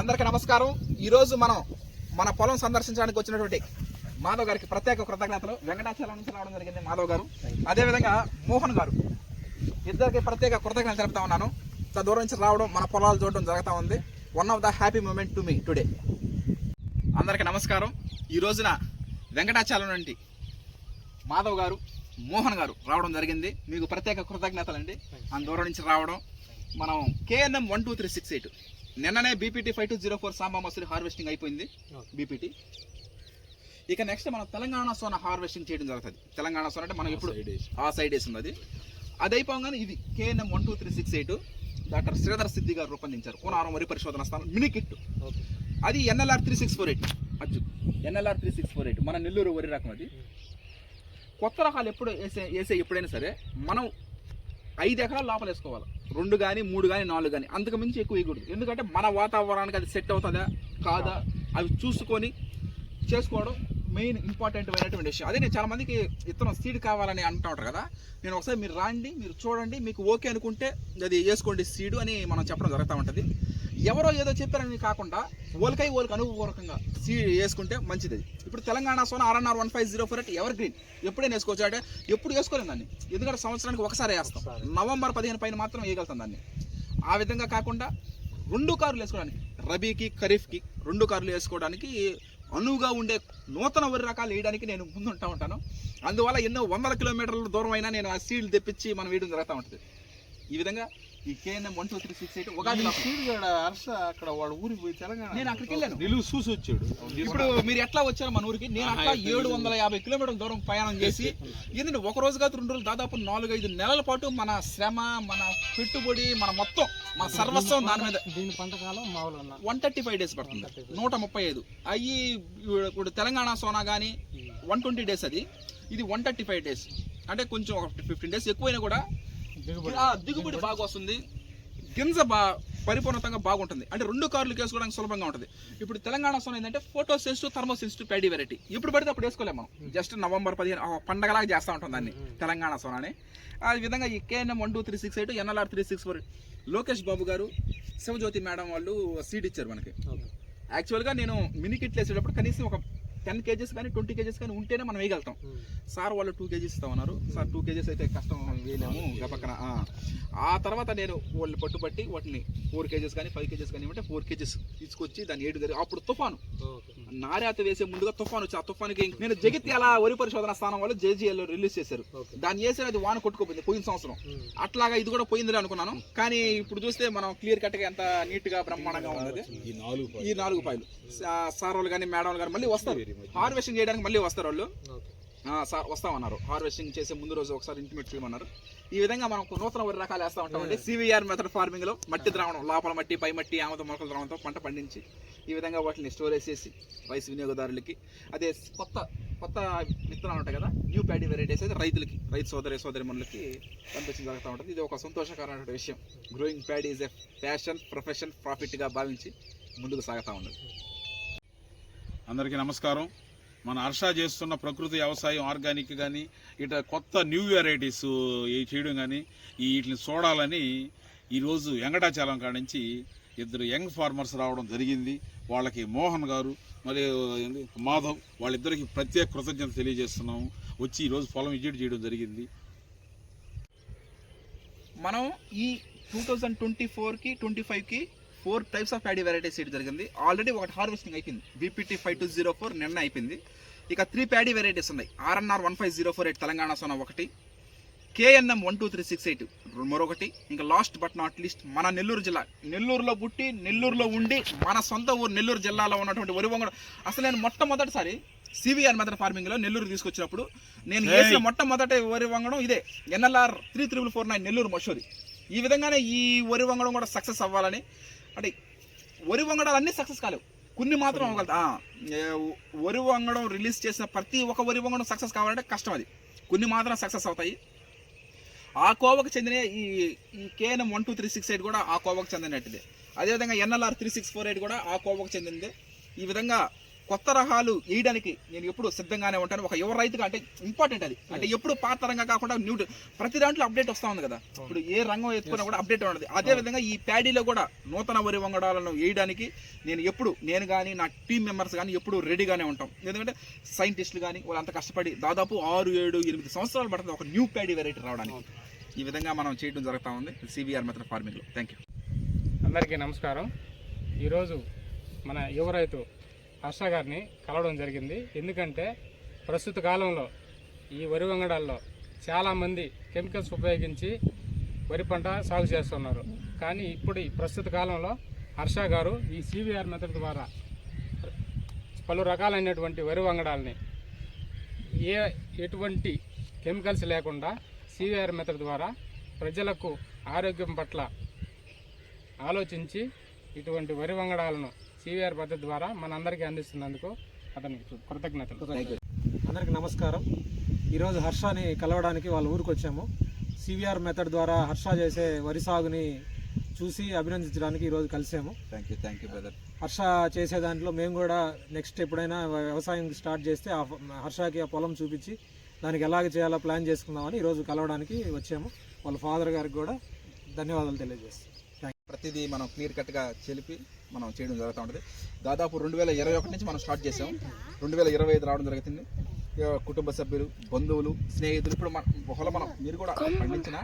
అందరికీ నమస్కారం. ఈరోజు మనం మన పొలం సందర్శించడానికి వచ్చినటువంటి మాధవ్ గారికి ప్రత్యేక కృతజ్ఞతలు. వెంకటాచలం నుంచి రావడం జరిగింది మాధవ్ గారు. అదేవిధంగా మోహన్ గారు. ఇద్దరికి ప్రత్యేక కృతజ్ఞతలు తెలుపుతా ఉన్నాను. ఇంత దూరం నుంచి రావడం మన పొలాలు చూడడం జరుగుతూ ఉంది. One of the happy moment to me today అందరికీ నమస్కారం. ఈ రోజున వెంకటాచలం నుండి మాధవ్ గారు మోహన్ గారు రావడం జరిగింది. మీకు ప్రత్యేక కృతజ్ఞతలు అండి దూరం నుంచి రావడం మనం KNM one two three six eight నిన్ననే BPT five two zero four Samba Masuri harvesting అయిపోయింది. బీపీటీ ఇక నెక్స్ట్ మనం తెలంగాణ సోన హార్వెస్టింగ్ చేయడం జరుగుతుంది. తెలంగాణ సోన అంటే మనం ఇప్పుడు ఆ సైడ్ వేసింది అది అది అయిపోగానే ఇది KNM one two three six eight doctor Sridhar Siddhi గారు రూపొందించారు. కోనారం వరి పరిశోధన స్థానం మినీ కిట్. అది NLR three six four eight Ajju NLR three six four eight మన నెల్లూరు వరి రకం అది. కొత్త రకాలు ఎప్పుడు వేసే వేసే ఎప్పుడైనా సరే మనం ఐదు ఎకరాలు లోపల వేసుకోవాలి. రెండు కానీ మూడు కానీ నాలుగు కానీ అంతకు మించి ఎక్కువ వేయకూడదు. ఎందుకంటే మన వాతావరణానికి అది సెట్ అవుతుందా కాదా? అవి చూసుకొని చేసుకోవడం మెయిన్ ఇంపార్టెంట్ అయినటువంటి విషయం. అదే నేను చాలా మందికి ఇత్తనం సీడ్ కావాలని అంటూ ఉంటారు కదా. నేను ఒకసారి మీరు రాండి మీరు చూడండి మీకు ఓకే అనుకుంటే అది వేసుకోండి సీడు అని మనం చెప్పడం జరుగుతూ ఉంటుంది. ఎవరో ఏదో చెప్పారని కాకుండా ఓలికై ఓలికి అనుభవపూర్వకంగా సీడ్ వేసుకుంటే మంచిది. ఇప్పుడు Telangana Sona RNR one five zero four eight ever green ఎప్పుడైనా వేసుకోవచ్చు అంటే ఎప్పుడు వేసుకోలేము దాన్ని. ఎందుకంటే సంవత్సరానికి ఒకసారి వేస్తాం. నవంబర్ పదిహేను పైన మాత్రం వేయగలుగుతాం దాన్ని. ఆ విధంగా కాకుండా రెండు కార్లు వేసుకోవడానికి రబీకి ఖరీఫ్కి రెండు కార్లు వేసుకోవడానికి అనువుగా ఉండే నూతన వరి రకాలు వేయడానికి నేను ముందుంటా ఉంటాను. అందువల్ల ఎన్నో వందల కిలోమీటర్ల దూరం అయినా నేను ఆ సీడ్లు తెప్పించి మనం వేయడం జరుగుతూ ఉంటుంది. ఈ విధంగా ఈ KNM one two three six eight కూడా హర్ష అక్కడ వాడు ఊరికి పోయి తెలంగాణ నేను అక్కడికి వెళ్ళాను. నిలువు చూసి వచ్చాడు. ఇప్పుడు మీరు ఎట్లా వచ్చారు మన ఊరికి? నేను అట్లా ఏడు వందల యాభై కిలోమీటర్ల దూరం ప్రయాణం చేసి ఎందుకంటే ఒక రోజు కాదు రెండు రోజులు దాదాపు నాలుగు ఐదు నెలల పాటు మన శ్రమ మన పెట్టుబడి మన మొత్తం మన సర్వస్వం దాని మీద. దీని పంటకాలం మామూలు ఉన్న వన్ థర్టీ ఫైవ్ డేస్ పడుతుంది. నూట ముప్పై ఐదు. అయ్యి ఇప్పుడు తెలంగాణ సోనా కానీ వన్ ట్వంటీ డేస్ అది. ఇది వన్ థర్టీ ఫైవ్ డేస్. అంటే కొంచెం ఒక ఫిఫ్టీన్ డేస్ ఎక్కువైనా కూడా దిగుబడి. బాగా వస్తుంది. గింజ బా పరిపూర్ణతంగా బాగుంటుంది. అంటే రెండు కార్లు వేసుకోవడానికి సులభంగా ఉంటుంది. ఇప్పుడు తెలంగాణ సోన ఏంటంటే photo sensitive thermo sensitive paddy variety. ఇప్పుడు పడితే అప్పుడు వేసుకోలేము మనం. జస్ట్ నవంబర్ పదిహేను పండగలాగా చేస్తూ ఉంటాం దాన్ని తెలంగాణ సోనాని ఆ విధంగా ఈ KNM one two three six eight NLR three six four Lokesh Babu గారు శివజ్యోతి మేడం వాళ్ళు సీడ్ ఇచ్చారు మనకి. యాక్చువల్గా నేను మినీ కిట్లు వేసేటప్పుడు కనీసం ఒక టెన్ కేజెస్ కానీ ట్వంటీ కేజెస్ కానీ ఉంటేనే మనం వేయగలుగుతాం. సార్ వాళ్ళు టూ కేజీస్ ఇస్తామన్నారు. సార్ టూ కేజీస్ అయితే కష్టం వేయలేము గబక్కన ఆ. ఆ తర్వాత నేను వాళ్ళు పట్టుబట్టి వాటిని ఫోర్ కేజెస్ కానీ ఫైవ్ కేజెస్ కానీ ఇవ్వంటే ఫోర్ కేజెస్ తీసుకొచ్చి దాన్ని ఏడు గది అప్పుడు తుఫాను. నారాత వేసే ముందుగా తుఫాను వచ్చి ఆ తుఫానుకి నేను జగిత్యాల వరి పరిశోధన స్థానం వాళ్ళు జేజీఎల్ రిలీజ్ చేశారు. దాన్ని వేసి అది వాన కొట్టుకోపోయింది పోయిన సంవత్సరం. అట్లాగా ఇది కూడా పోయిందిలే అనుకున్నాను. కానీ ఇప్పుడు చూస్తే మనం క్లియర్ కట్గా ఎంత నీట్గా బ్రహ్మాండంగా ఉన్నది ఈ నాలుగు పాయలు సార్ వాళ్ళు కానీ మేడం వాళ్ళు కానీ మళ్ళీ వస్తారు. హార్వెస్టింగ్ చేయడానికి మళ్ళీ వస్తారు వాళ్ళు. సార్ వస్తామన్నారు. హార్వెస్టింగ్ చేసే ముందు రోజు ఒకసారి ఇంటిమేట్ చేయమన్నారు. ఈ విధంగా మనం ఒక నూతన వరి రకాలు వేస్తా ఉంటామండి. సివిఆర్ మెథడ్ ఫార్మింగ్లో మట్టి ద్రావణం లోపల మట్టి పై మట్టి ఆమద మొలకల ద్రావణంతో పంట పండించి ఈ విధంగా వాటిని స్టోరేజ్ చేసి రైస్ వినియోగదారులకి అదే కొత్త కొత్త విత్తనాలు ఉంటాయి కదా న్యూ ప్యాడీ వెరైటీస్ అయితే రైతులకి రైతు సోదరి సోదరి మనులకి పంపించడం జరుగుతూ ఉంటుంది. ఇది ఒక సంతోషకరమైన విషయం. Growing paddy is a passion profession ప్రాఫిట్గా భావించి ముందుకు సాగుతూ ఉన్నది అందరికీ నమస్కారం. మన హర్ష చేస్తున్న ప్రకృతి వ్యవసాయం ఆర్గానిక్ కానీ ఇట కొత్త న్యూ వెరైటీస్ చేయడం కానీ ఈ వీటిని చూడాలని ఈరోజు వెంకటాచలం కాడ నుంచి ఇద్దరు యంగ్ ఫార్మర్స్ రావడం జరిగింది. వాళ్ళకి మోహన్ గారు మరియు మాధవ్ వాళ్ళిద్దరికి ప్రత్యేక కృతజ్ఞత తెలియజేస్తున్నాము. వచ్చి ఈరోజు పొలం విజిట్ చేయడం జరిగింది. మనం ఈ టూ థౌజండ్ ట్వంటీ ఫోర్కి ట్వంటీ ఫైవ్కి four types of paddy varieties seed జరిగింది. ఆల్రెడీ ఒకటి హార్వెస్టింగ్ అయిపోయింది. BPT five two zero four నిన్న అయిపోయింది. ఇక త్రీ ప్యాడీ వెరైటీస్ ఉన్నాయి. RNR one five zero four eight Telangana Sona ఒకటి. KNM one two three six eight మరొకటి. ఇంకా లాస్ట్ బట్ నాట్ లీస్ట్ మన నెల్లూరు జిల్లా. నెల్లూరులో పుట్టి నెల్లూరులో ఉండి మన సొంత ఊరు నెల్లూరు జిల్లాలో ఉన్నటువంటి వరి వంగడం. అసలు నేను మొట్టమొదటిసారి సివిఆర్ మెథడ్ ఫార్మింగ్లో నెల్లూరు తీసుకొచ్చినప్పుడు నేను వేసిన మొట్టమొదటి వరి వంగడం ఇదే. NLR three triple four nine Nellore Masuri. ఈ విధంగానే ఈ వరి వంగడం కూడా సక్సెస్ అవ్వాలని అంటే వరి వంగడాలు అన్నీ సక్సెస్ కాలేవు. కొన్ని మాత్రం ఏ, వరి వంగడం రిలీజ్ చేసిన ప్రతి ఒక్క వరి వంగడం సక్సెస్ కావాలంటే కష్టం అది. కొన్ని మాత్రం సక్సెస్ అవుతాయి. ఆ కోవకు చెందిన ఈ ఈ KNM one two three six eight కూడా ఆ కోవకు చెందినట్టుదే. అదేవిధంగా NLR three six four eight కూడా ఆ కోవకు చెందిందే. ఈ విధంగా కొత్త రకాలు వేయడానికి నేను ఎప్పుడు సిద్ధంగానే ఉంటాను. ఒక యువ రైతుగా అంటే ఇంపార్టెంట్ అది. అంటే ఎప్పుడు పాత రంగం కాకుండా న్యూ ప్రతి దాంట్లో అప్డేట్ వస్తా ఉంది కదా. ఇప్పుడు ఏ రంగం ఎత్తుకున్నా కూడా అప్డేట్ ఉన్నది అదే విధంగా ఈ ప్యాడీలో కూడా నూతన వరి వంగడాలను వేయడానికి నేను ఎప్పుడు నేను కానీ నా టీం మెంబర్స్ కానీ ఎప్పుడు రెడీగానే ఉంటాం. ఎందుకంటే సైంటిస్టులు కానీ వాళ్ళంత కష్టపడి దాదాపు ఆరు ఏడు ఎనిమిది సంవత్సరాలు పడుతుంది ఒక న్యూ ప్యాడీ వెరైటీ రావడానికి. ఈ విధంగా మనం చేయడం జరుగుతూ ఉంది. సివిఆర్ మెథడ్ ఫార్మింగ్లో థ్యాంక్ యూ అందరికీ నమస్కారం. ఈరోజు మన యువ రైతు హర్ష గారిని కలవడం జరిగింది. ఎందుకంటే ప్రస్తుత కాలంలో ఈ వరి వంగడాల్లో చాలామంది కెమికల్స్ ఉపయోగించి వరి పంట సాగు చేస్తున్నారు. కానీ ఇప్పుడు ఈ ప్రస్తుత కాలంలో హర్ష గారు ఈ సివిఆర్ మెథడ్ ద్వారా పలు రకాలైనటువంటి వరి వంగడాలని ఏ ఎటువంటి కెమికల్స్ లేకుండా సివిఆర్ మెథడ్ ద్వారా ప్రజలకు ఆరోగ్యం పట్ల ఆలోచించి ఇటువంటి వరి వంగడాలను సివిఆర్ పద్ధతి ద్వారా మనందరికీ అందిస్తున్నందుకు అతనికి కృతజ్ఞతలు. అందరికి నమస్కారం. ఈరోజు హర్షని కలవడానికి వాళ్ళ ఊరికి వచ్చాము. సివిఆర్ మెథడ్ ద్వారా హర్ష చేసే వరి సాగుని చూసి అభినందించడానికి ఈరోజు కలిసాము. Thank you thank you brother Harsha చేసే దాంట్లో మేము కూడా నెక్స్ట్ ఎప్పుడైనా వ్యవసాయం స్టార్ట్ చేస్తే ఆ హర్షకి ఆ పొలం చూపించి దానికి ఎలాగ చేయాలో ప్లాన్ చేసుకుందామని ఈరోజు కలవడానికి వచ్చాము. వాళ్ళ ఫాదర్ గారికి కూడా ధన్యవాదాలు తెలియజేస్తాం. ప్రతిదీ మనం క్లియర్ కట్గా చెలిపి మనం చేయడం జరుగుతూ ఉంటుంది. దాదాపు రెండు వేల ఇరవై ఒకటి నుంచి మనం స్టార్ట్ చేసాం రెండు వేల ఇరవై ఐదు రావడం జరుగుతుంది. కుటుంబ సభ్యులు బంధువులు స్నేహితులు ఇప్పుడు మన ఒకవేళ మనం మీరు కూడా పండించిన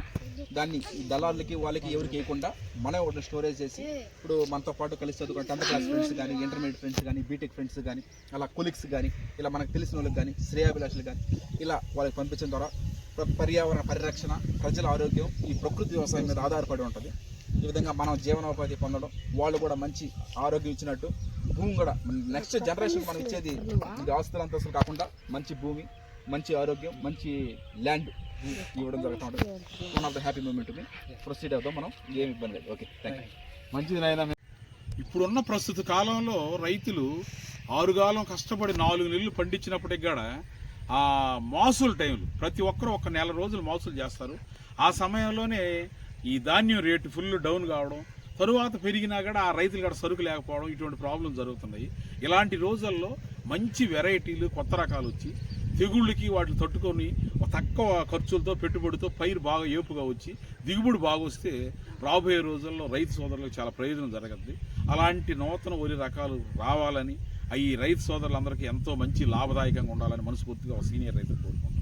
దాన్ని దళాలకి వాళ్ళకి ఎవరికి వేయకుండా మనం ఒకటి స్టోరేజ్ చేసి ఇప్పుడు మనతో పాటు కలిసి చదువుకున్న టెన్త్ క్లాస్ ఫ్రెండ్స్ కానీ ఇంటర్మీడియట్ ఫ్రెండ్స్ కానీ బీటెక్ ఫ్రెండ్స్ కానీ అలా కొలిక్స్ కానీ ఇలా మనకు తెలిసిన వాళ్ళకి కానీ శ్రేయాభిలాషులు కానీ ఇలా వాళ్ళకి పంపించడం ద్వారా ప్ర- పర్యావరణ పరిరక్షణ ప్రజల ఆరోగ్యం ఈ ప్రకృతి వ్యవసాయం మీద ఆధారపడి ఉంటుంది. ఈ విధంగా మనం జీవనోపాధి పొందడం వాళ్ళు కూడా మంచి ఆరోగ్యం ఇచ్చినట్టు భూమి కూడా నెక్స్ట్ జనరేషన్ మనం ఇచ్చేది ఇది ఆస్తులు అంతస్తులు కాకుండా మంచి భూమి మంచి ఆరోగ్యం మంచి ల్యాండ్ ఇవ్వడం జరుగుతూ ఉంటుంది. One of the happy moment proceed అవుతాం మనం ఏమి ఇబ్బంది లేదు. ఓకే థ్యాంక్ యూ మంచిది నాయన. ఇప్పుడున్న ప్రస్తుత కాలంలో రైతులు ఆరుగాలం కష్టపడి నాలుగు నెలలు పండించినప్పటికి కూడా ఆ మాసులు టైంలు ప్రతి ఒక్కరు ఒక నెల రోజులు మాసులు చేస్తారు. ఆ సమయంలోనే ఈ ధాన్యం రేటు ఫుల్ డౌన్ కావడం తరువాత పెరిగినా కూడా ఆ రైతులు కూడా సరుకు లేకపోవడం ఇటువంటి ప్రాబ్లం జరుగుతున్నాయి. ఇలాంటి రోజుల్లో మంచి వెరైటీలు కొత్త రకాలు వచ్చి తెగుళ్ళకి వాటిని తట్టుకొని తక్కువ ఖర్చులతో పెట్టుబడితో పైరు బాగా ఏపుగా వచ్చి దిగుబడి బాగా వస్తే రాబోయే రోజుల్లో రైతు సోదరులకు చాలా ప్రయోజనం జరగద్ది. అలాంటి నూతన వరి రకాలు రావాలని ఈ రైతు సోదరులందరికీ ఎంతో మంచి లాభదాయకంగా ఉండాలని మనస్ఫూర్తిగా ఒక సీనియర్ రైతులు కోరుకుంటున్నాను